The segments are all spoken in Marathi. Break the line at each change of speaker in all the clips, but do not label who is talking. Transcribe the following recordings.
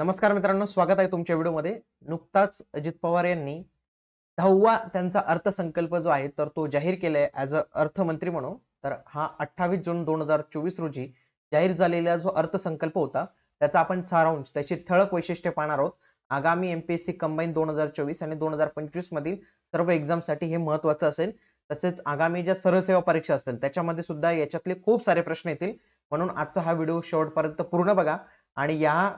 नमस्कार मित्रांनो स्वागत आहे तुमच्या व्हिडिओमध्ये. नुकताच अजित पवार यांनी दहावा त्यांचा अर्थसंकल्प जो आहे तर तो जाहीर केलाय ऍज अ अर्थमंत्री म्हणून. तर हा अठ्ठावीस जून दोन हजार चोवीस रोजी जाहीर झालेला जो अर्थसंकल्प होता त्याचा आपण सारांश त्याची ठळक वैशिष्ट्ये पाहणार आहोत. आगामी एमपीएससी कंबाईन दोन हजार चोवीस आणि दोन हजार पंचवीस मधील सर्व एक्झामसाठी हे महत्वाचं असेल. तसेच आगामी ज्या सरसेवा परीक्षा असतील त्याच्यामध्ये सुद्धा याच्यातले खूप सारे प्रश्न येतील. म्हणून आजचा हा व्हिडिओ शेवटपर्यंत पूर्ण बघा. आणि या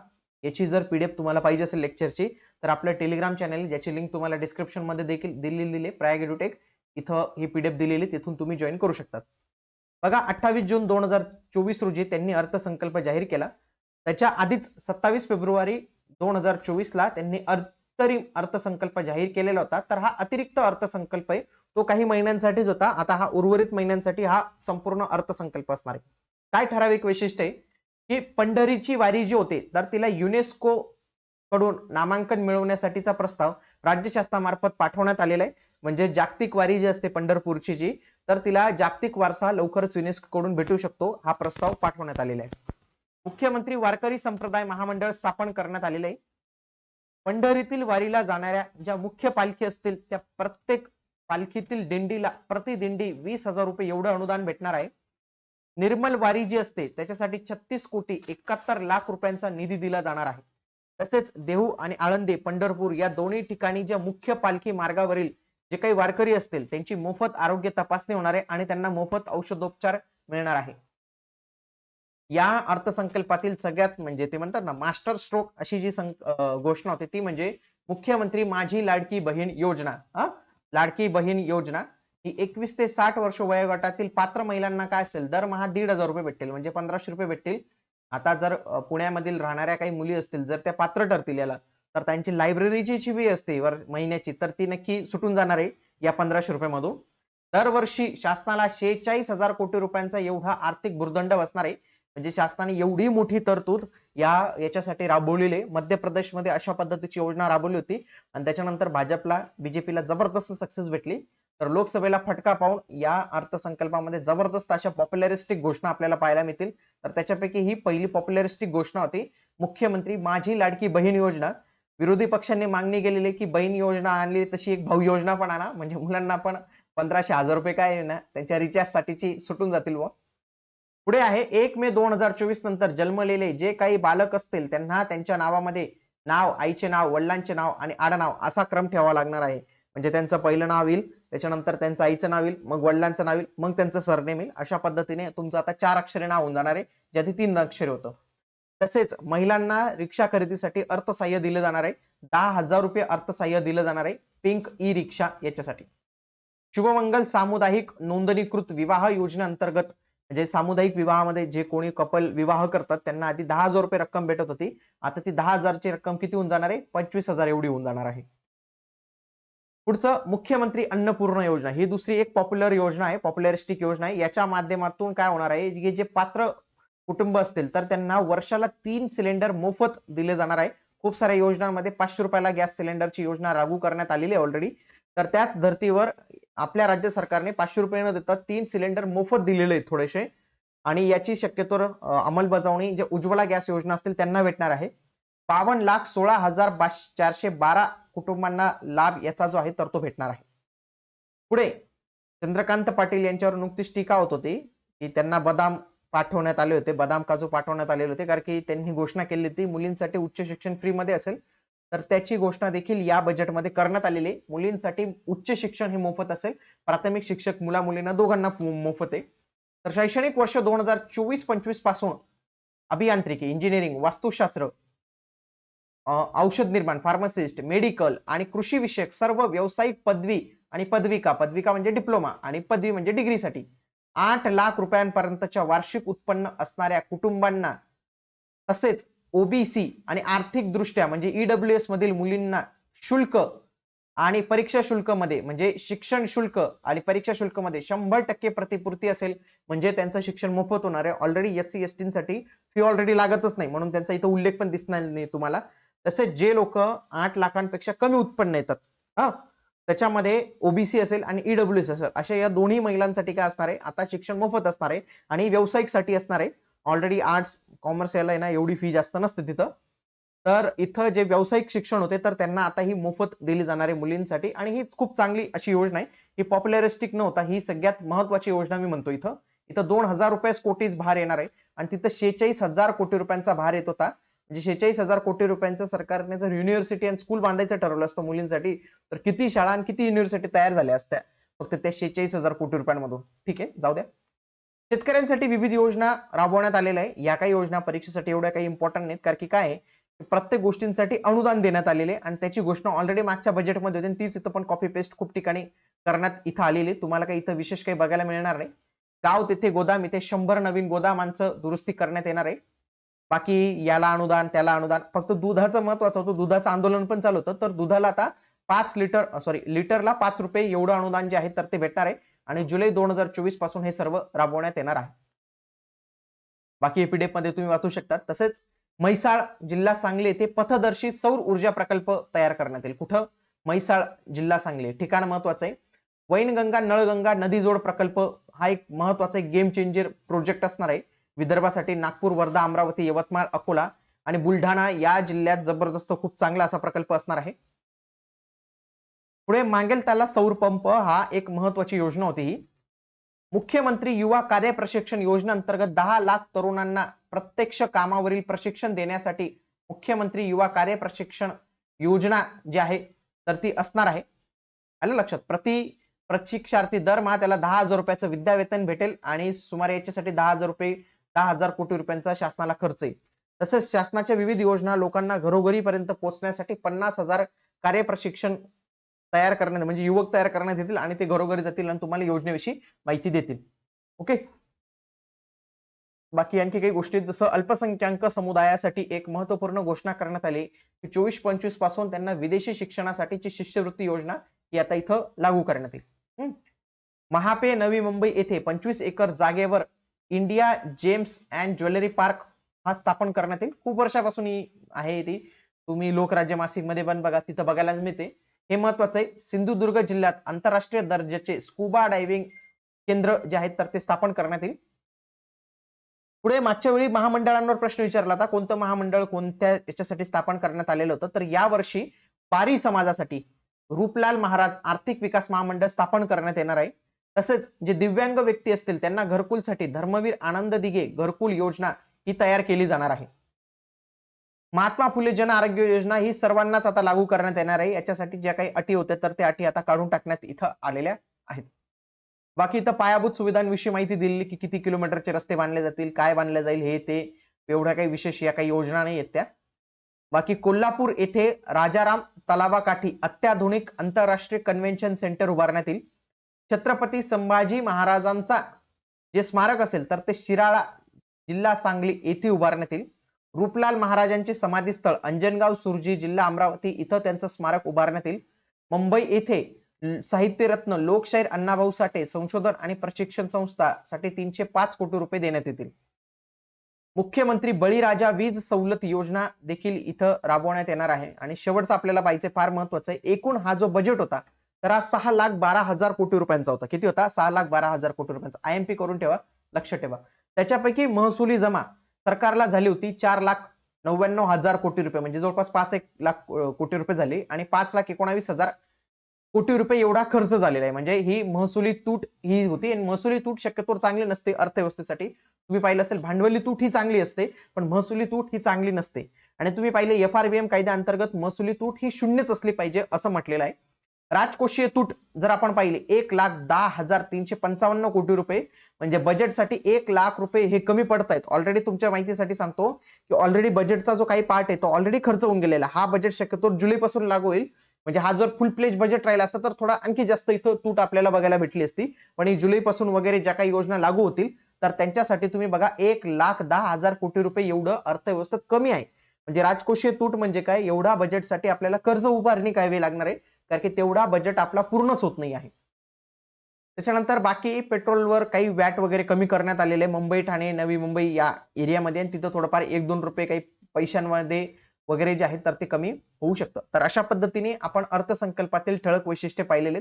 याची जर पीडीएफ तुम्हाला पाहिजे असेल लेक्चरची तर आपलं टेलिग्राम चॅनल ज्याची लिंक तुम्हाला डिस्क्रिप्शनमध्ये देखील दिलेली आहे प्रायग एडुटेक इथं ही पीडीएफ दिलेली तिथून तुम्ही जॉईन करू शकतात. बघा अठ्ठावीस जून दोन हजार चोवीस रोजी त्यांनी अर्थसंकल्प जाहीर केला. त्याच्या आधीच सत्तावीस फेब्रुवारी दोन हजार चोवीस ला त्यांनी अंतरिम अर्थसंकल्प जाहीर केलेला होता. तर हा अतिरिक्त अर्थसंकल्प आहे. तो काही महिन्यांसाठीच होता. आता हा उर्वरित महिन्यांसाठी हा संपूर्ण अर्थसंकल्प असणार आहे. काय ठराविक वैशिष्ट्य आहे? की पंढरीची वारी जी होते तर तिला युनेस्को कडून नामांकन मिळवण्यासाठीचा प्रस्ताव राज्य शासनामार्फत पाठवण्यात आलेला आहे. म्हणजे जागतिक वारी जी असते पंढरपूरची जी तर तिला जागतिक वारसा लवकरच युनेस्को कडून भेटू शकतो हा प्रस्ताव पाठवण्यात आलेला आहे. मुख्यमंत्री वारकरी संप्रदाय महामंडळ स्थापन करण्यात आलेले आहे. पंढरीतील वारीला जाणाऱ्या ज्या मुख्य पालखी असतील त्या प्रत्येक पालखीतील दिंडीला प्रतिदिंडी वीस हजार रुपये एवढं अनुदान भेटणार आहे. निर्मल वारी जी असते त्याच्यासाठी छत्तीस कोटी एकाहत्तर लाख रुपयांचा निधी दिला जाणार आहे. तसेच देहू आणि आळंदी पंढरपूर या दोन्ही ठिकाणी ज्या मुख्य पालखी मार्गावरील जे काही वारकरी असतील त्यांची मोफत आरोग्य तपासणी होणार आहे आणि त्यांना मोफत औषधोपचार मिळणार आहे. या अर्थसंकल्पातील सगळ्यात म्हणजे ते म्हणतात ना मास्टर स्ट्रोक अशी जी घोषणा होती ती म्हणजे मुख्यमंत्री माझी लाडकी बहीण योजना हा? लाडकी बहीण योजना. एकवीस ते साठ वर्ष वयोगटातील पात्र महिलांना काय असेल? दरमहा दीड हजार रुपये भेटतील म्हणजे पंधराशे रुपये भेटतील. आता जर पुण्यामधील राहणाऱ्या काही मुली असतील जर त्या पात्र ठरतील याला तर त्यांची लायब्ररीची जी फी असते वर महिन्याची तर ती नक्की सुटून जाणार आहे या पंधराशे रुपये मधून दरवर्षी शासनाला शेहेचाळीस हजार कोटी रुपयांचा एवढा आर्थिक भूर्दंड बसणार आहे. म्हणजे शासनाने एवढी मोठी तरतूद या याच्यासाठी राबवलेली मध्य प्रदेशमध्ये अशा पद्धतीची योजना राबवली होती. आणि त्याच्यानंतर भाजपला बीजेपीला जबरदस्त सक्सेस भेटली. तर लोकसभेला फटका पाहून या अर्थसंकल्पामध्ये जबरदस्त अशा पॉप्युलरिस्टिक घोषणा आपल्याला पाहायला मिळतील. तर त्याच्यापैकी ही पहिली पॉप्युलरिस्टिक घोषणा होती. मुख्यमंत्री माझी लाडकी बहीण योजना. विरोधी पक्षांनी मागणी केलेली आहे की बहीण योजना आणली तशी एक भाऊ योजना पण आणा. म्हणजे मुलांना पण पंधराशे हजार रुपये काय ना त्यांच्या रिचार्ज साठीची सुटून जातील व पुढे आहे एक मे दोन हजार चोवीस नंतर जन्मलेले जे काही बालक असतील त्यांना त्यांच्या नावामध्ये नाव आईचे नाव वडिलांचे नाव आणि आडनाव असा क्रम ठेवावा लागणार आहे. म्हणजे त्यांचं पहिलं नाव येईल. त्याच्यानंतर त्यांचं आईचं नाव येईल मग वडिलांचं नाव येईल मग त्यांचं सरनेम येईल. अशा पद्धतीने तुमचं आता चार अक्षरे नाव होऊन जाणार आहे ज्यात तीन अक्षरे होतं. तसेच महिलांना रिक्षा खरेदीसाठी अर्थसहाय्य दिलं जाणार आहे. दहा हजार रुपये अर्थसहाय्य दिलं जाणार आहे पिंक ई रिक्षा याच्यासाठी. शुभमंगल सामुदायिक नोंदणीकृत विवाह योजनेअंतर्गत म्हणजे सामुदायिक विवाहामध्ये जे कोणी कपल विवाह करतात त्यांना आधी दहा हजार रुपये रक्कम भेटत होती. आता ती दहा हजारची रक्कम किती होऊन जाणार आहे? पंचवीस हजार एवढी होऊन जाणार आहे. पुढचं मुख्यमंत्री अन्नपूर्ण योजना. ही दुसरी एक पॉप्युलर योजना आहे पॉप्युलरिस्टिक योजना आहे. याच्या माध्यमातून काय होणार आहे? की जे पात्र कुटुंब असतील तर त्यांना वर्षाला तीन सिलेंडर मोफत दिले जाणार आहे. खूप साऱ्या योजनांमध्ये पाचशे रुपयाला गॅस सिलेंडरची योजना लागू करण्यात आलेली आहे ऑलरेडी तर त्याच धर्तीवर आपल्या राज्य सरकारने पाचशे रुपये न देता तीन सिलेंडर मोफत दिलेले आहेत थोडेसे. आणि याची शक्यतो अंमलबजावणी जे उज्ज्वला गॅस योजना असतील त्यांना भेटणार आहे. बावन्न लाख सोळा हजार बाश चारशे बारा कुटुंबांना लाभ याचा जो आहे तर तो भेटणार आहे. पुढे चंद्रकांत पाटील यांच्यावर नुकतीच टीका होत होती की त्यांना बदाम पाठवण्यात आले होते बदाम काजू पाठवण्यात आलेले होते कारण की त्यांनी घोषणा केली होती मुलींसाठी उच्च शिक्षण फ्री मध्ये असेल तर त्याची घोषणा देखील या बजेटमध्ये करण्यात आलेली आहे. मुलींसाठी उच्च शिक्षण हे मोफत असेल प्राथमिक शिक्षक मुला मुलींना दोघांना मोफत आहे. तर शैक्षणिक वर्ष दोन हजार चोवीस पंचवीसपासून अभियांत्रिकी इंजिनिअरिंग वास्तुशास्त्र औषध निर्माण फार्मासिस्ट मेडिकल आणि कृषी विषयक सर्व व्यावसायिक पदवी आणि पदविका पदविका म्हणजे डिप्लोमा आणि पदवी म्हणजे डिग्रीसाठी आठ लाख रुपयांपर्यंतच्या वार्षिक उत्पन्न असणाऱ्या कुटुंबांना तसेच ओबीसी आणि आर्थिकदृष्ट्या म्हणजे ईडब्ल्यू एस मधील मुलींना शुल्क आणि परीक्षा शुल्कमध्ये म्हणजे शिक्षण शुल्क आणि परीक्षा शुल्कमध्ये शंभर टक्के प्रतिपूर्ती असेल म्हणजे त्यांचं शिक्षण मोफत होणार आहे. ऑलरेडी एस सी एससाठी फी ऑलरेडी लागतच नाही म्हणून त्यांचा इथं उल्लेख पण दिसणार नाही तुम्हाला. तसेच जे लोक आठ लाखांपेक्षा कमी उत्पन्न येतात हा त्याच्यामध्ये ओबीसी असेल आणि ईडब्ल्यू एस असेल अशा या दोन्ही महिलांसाठी काय असणार आहे? आता शिक्षण मोफत असणार आहे आणि व्यावसायिकसाठी असणार आहे. ऑलरेडी आर्ट्स कॉमर्स याला आहे ना एवढी फी जास्त नसते तिथं. तर इथं जे व्यावसायिक शिक्षण होते तर त्यांना आता ही मोफत दिली जाणार आहे मुलींसाठी आणि ही खूप चांगली अशी योजना आहे. ही पॉप्युलरिस्टिक न होता ही सगळ्यात महत्वाची योजना मी म्हणतो इथं. इथं दोन हजार रुपये कोटीच भार येणार आहे आणि तिथं शेहेचाळीस हजार कोटी रुपयांचा भार येत होता. म्हणजे शेहेचाळीस हजार कोटी रुपयांचं सरकारने जर युनिव्हर्सिटी आणि स्कूल बांधायचं ठरवलं असतं मुलींसाठी तर किती शाळा आणि किती युनिव्हर्सिटी तयार झाल्या असत्या? फक्त त्या शेहेचाळीस हजार कोटी रुपयांमधून. ठीक आहे? जाऊ द्या. शेतकऱ्यांसाठी विविध योजना राबवण्यात आलेल्या आहे या काही योजना परीक्षेसाठी एवढ्या काही इम्पॉर्टंट नाहीत. कारण की काय प्रत्येक गोष्टींसाठी अनुदान देण्यात आलेले आणि त्याची घोषणा ऑलरेडी मागच्या बजेटमध्ये होती आणि तीच इथं पण कॉपी पेस्ट खूप ठिकाणी करण्यात इथं आलेली तुम्हाला काही इथं विशेष काही बघायला मिळणार नाही. गाव तिथे गोदाम इथे शंभर नवीन गोदामांचं दुरुस्ती करण्यात येणार आहे. बाकी याला अनुदान त्याला अनुदान. फक्त दुधाचं महत्वाचं होतं. दुधाचं आंदोलन पण चालू होतं. तर दुधाला आता पाच लिटर सॉरी लिटरला पाच रुपये एवढं अनुदान जे आहे तर ते भेटणार आहे. आणि जुलै दोन हजार चोवीसपासून हे सर्व राबवण्यात येणार आहे. बाकी एपीडीएफमध्ये तुम्ही वाचू शकता तसेच म्हैसाळ जिल्हा सांगली येथे पथदर्शी सौर ऊर्जा प्रकल्प तयार करण्यात येईल. कुठं? म्हैसाळ जिल्हा सांगली. ठिकाण महत्वाचं आहे. वैनगंगा नळगंगा नदी जोड प्रकल्प हा एक महत्त्वाचा एक गेम चेंजर प्रोजेक्ट असणार आहे. विदर्भासाठी नागपूर वर्धा अमरावती यवतमाळ अकोला आणि बुलढाणा या जिल्ह्यात जबरदस्त खूप चांगला असा प्रकल्प असणार आहे. पुढे मागेल त्याला सौर पंप हा एक महत्वाची योजना होती ही. मुख्यमंत्री युवा कार्य प्रशिक्षण योजना अंतर्गत दहा लाख तरुणांना प्रत्यक्ष कामावरील प्रशिक्षण देण्यासाठी मुख्यमंत्री युवा कार्य प्रशिक्षण योजना जी आहे तर ती असणार आहे. आलं लक्षात? प्रति प्रशिक्षार्थी दरमहा त्याला दहा हजार रुपयाचं विद्यावेतन भेटेल आणि सुमारे याच्यासाठी दहा हजार रुपये दहा हजार कोटी रुपयांचा शासनाला खर्च येईल. तसेच शासनाच्या विविध योजना लोकांना घरोघरीपर्यंत पोहोचण्यासाठी पन्नास हजार कार्य प्रशिक्षण तयार करण्यात म्हणजे युवक तयार करण्यात येतील आणि ते घरोघरी जातील आणि तुम्हाला योजनेविषयी माहिती देतील. ओके? बाकी आणखी काही गोष्टी जसं अल्पसंख्याक समुदायासाठी एक महत्त्वपूर्ण घोषणा करण्यात आली की चोवीस पंचवीसपासून त्यांना विदेशी शिक्षणासाठीची शिष्यवृत्ती योजना ही आता इथं लागू करण्यात येईल. महापे नवी मुंबई येथे पंचवीस एकर जागेवर India gems and jewellery park हा स्थापन करण्यात येईल. खूप वर्षापासून ही आहे ती. तुम्ही लोकराज्य मासिकमध्ये पण बघा तिथं बघायला मिळते. हे महत्वाचं आहे सिंधुदुर्ग जिल्ह्यात आंतरराष्ट्रीय दर्जाचे स्कुबा डायव्हिंग केंद्र जे आहेत तर ते स्थापन करण्यात येईल. पुढे मागच्या वेळी महामंडळांवर प्रश्न विचारला होता कोणतं महामंडळ कोणत्या याच्यासाठी स्थापन करण्यात आलेलं होतं? तर यावर्षी पारी समाजासाठी रूपलाल महाराज आर्थिक विकास महामंडळ स्थापन करण्यात येणार आहे. तसेच जे दिव्यांग व्यक्ती असतील त्यांना घरकुलसाठी धर्मवीर आनंद दिघे घरकुल योजना ही तयार केली जाणार आहे. महात्मा फुले जन आरोग्य योजना ही सर्वांनाच आता लागू करण्यात येणार आहे. याच्यासाठी ज्या काही अटी होत्या तर त्या अटी आता काढून टाकण्यात इथं आलेल्या आहेत. बाकी इथं पायाभूत सुविधांविषयी माहिती दिलेली की किती किलोमीटरचे रस्ते बांधले जातील काय बांधले जाईल हे ते एवढ्या काही विशेष या काही योजना नाही आहेत त्या. बाकी कोल्हापूर येथे राजाराम तलावाकाठी अत्याधुनिक आंतरराष्ट्रीय कन्व्हेन्शन सेंटर उभारण्यात येईल. छत्रपती संभाजी महाराजांचा जे स्मारक असेल तर ते शिराळा जिल्हा सांगली येथे उभारण्यात येईल. रूपलाल महाराजांचे समाधीस्थळ अंजनगाव सुरजी जिल्हा अमरावती इथं त्यांचं स्मारक उभारण्यात येईल. मुंबई येथे साहित्यरत्न लोकशाहीर अण्णाभाऊ साठे संशोधन आणि प्रशिक्षण संस्था साठी तीनशे पाच कोटी रुपये देण्यात येतील. मुख्यमंत्री बळीराजा वीज सवलत योजना देखील इथं राबवण्यात येणार आहे. आणि शेवटचं आपल्याला पाहिजे फार महत्वाचं आहे एकूण हा जो बजेट होता तर हा सहा लाख बारा हजार कोटी रुपयांचा होता. किती होता? सहा लाख बारा हजार कोटी रुपयांचा. आय एम पी करून ठेवा. लक्ष ठेवा. त्याच्यापैकी महसुली जमा सरकारला झाली होती चार लाख नव्याण्णव हजार कोटी रुपये. म्हणजे जवळपास पाच एक लाख कोटी रुपये झाले आणि पाच लाख एकोणावीस हजार कोटी रुपये एवढा खर्च झालेला आहे. म्हणजे ही महसुली तूट ही होती आणि महसुली तूट शक्यतोवर चांगली नसते अर्थव्यवस्थेसाठी. तुम्ही पाहिलं असेल भांडवली तूट ही चांगली असते पण महसुली तूट ही चांगली नसते. आणि तुम्ही पाहिले एफ आर बी एम कायद्याअंतर्गत महसुली तूट ही शून्यच असली पाहिजे असं म्हटलेलं आहे. राजकोषीय तूट जर आपण पाहिले एक लाख दहा हजार तीनशे पंचावन्न कोटी रुपये. म्हणजे बजेटसाठी एक लाख रुपये हे कमी पडत आहेत ऑलरेडी तुमच्या माहितीसाठी सांगतो की ऑलरेडी बजेटचा जो काही पार्ट आहे तो ऑलरेडी खर्च होऊन गेलेला हा बजेट शक्यतो जुलैपासून लागू होईल. म्हणजे हा जर फुल प्लेज बजेट राहिला असता तर थोडा आणखी जास्त इथं तूट आपल्याला बघायला भेटली असती. पण ही जुलैपासून वगैरे ज्या काही योजना लागू होतील तर त्यांच्यासाठी तुम्ही बघा एक लाख दहा हजार कोटी रुपये एवढं अर्थव्यवस्था कमी आहे. म्हणजे राजकोषीय तूट म्हणजे काय? एवढा बजेटसाठी आपल्याला कर्ज उभारणी करावी लागणार आहे. कारण की तेवढा बजेट आपला पूर्णच होत नाही आहे. त्याच्यानंतर बाकी पेट्रोलवर काही वॅट वगैरे कमी करण्यात आलेले मुंबई ठाणे नवी मुंबई या एरियामध्ये आणि तिथं थोडंफार एक दोन रुपये काही पैशांमध्ये वगैरे जे आहेत तर ते कमी होऊ शकतं. तर अशा पद्धतीने आपण अर्थसंकल्पातील ठळक वैशिष्ट्ये पाहिलेले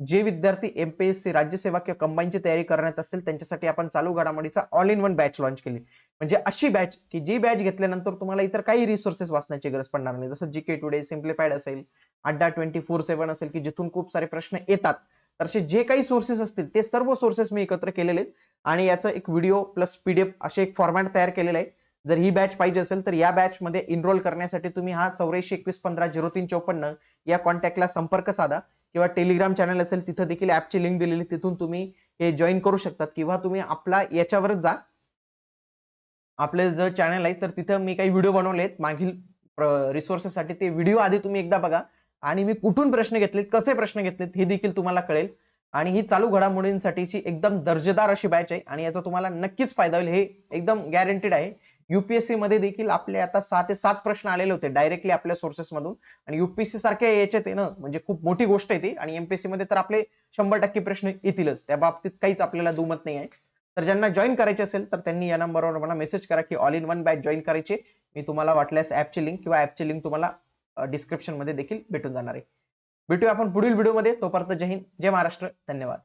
जे विद्यार्थी एमपीएससी राज्यसेवा किंवा कंबाईनची तयारी करण्यात असतील त्यांच्यासाठी आपण चालू घडामोडीचा all in one batch launch केली. म्हणजे अशी बॅच की जी बॅच घेतल्यानंतर तुम्हाला इतर काही रिसोर्सेस वाचण्याची गरज पडणार नाही. जसं जी के टुडे सिम्प्लिफाईड असेल अड्डा ट्वेंटी फोर सेव्हन असेल की जिथून खूप सारे प्रश्न येतात. तर असे जे काही सोर्सेस असतील ते सर्व सोर्सेस मी एकत्र केलेले आहेत. आणि याचं एक व्हिडिओ प्लस पीडीएफ असे एक फॉर्मॅट तयार केलेलं आहे. जर ही बॅच पाहिजे असेल तर या बॅचमध्ये इनरोल करण्यासाठी तुम्ही हा चौऱ्याऐंशी एकवीस पंधरा झिरो तीन चौपन्न या कॉन्टॅक्टला संपर्क साधा. किंवा टेलिग्राम चॅनल असेल तिथं देखील ऍपची लिंक दिलेली तिथून तुम्ही हे जॉईन करू शकतात. किंवा तुम्ही आपला याच्यावरच जा. आपले जर चॅनल आहे तर तिथं मी काही व्हिडिओ बनवले आहेत मागील रिसोर्सेससाठी ते व्हिडिओ आधी तुम्ही एकदा बघा. आणि मी कुठून प्रश्न घेतलेत कसे प्रश्न घेतलेत हे देखील तुम्हाला कळेल. आणि ही चालू घडामोडींसाठीची एकदम दर्जेदार अशी बॅच आहे आणि याचा तुम्हाला नक्कीच फायदा होईल. हे एकदम गॅरंटीड आहे. युपीएससी मध्ये देखील आपले आता सहा ते सात प्रश्न आलेले होते डायरेक्टली आपल्या सोर्सेस मधून. आणि युपीएससी सारख्या याच्यात आहे ना म्हणजे खूप मोठी गोष्ट आहे ती. आणि एमपीएससी मध्ये तर आपले शंभर टक्के प्रश्न येतीलच. त्या बाबतीत काहीच आपल्याला दुमत नाही आहे. तर ज्यांना जॉईन करायचे असेल तर त्यांनी या नंबरवर मला मेसेज करा की all in one batch join करायचे. मी तुम्हाला वाटल्यास ऍपची लिंक किंवा ऍपची लिंक तुम्हाला डिस्क्रिप्शनमध्ये देखील भेटून जाणार आहे. भेटूया आपण पुढील व्हिडिओमध्ये तोपर्यंत जय हिंद जय महाराष्ट्र. धन्यवाद.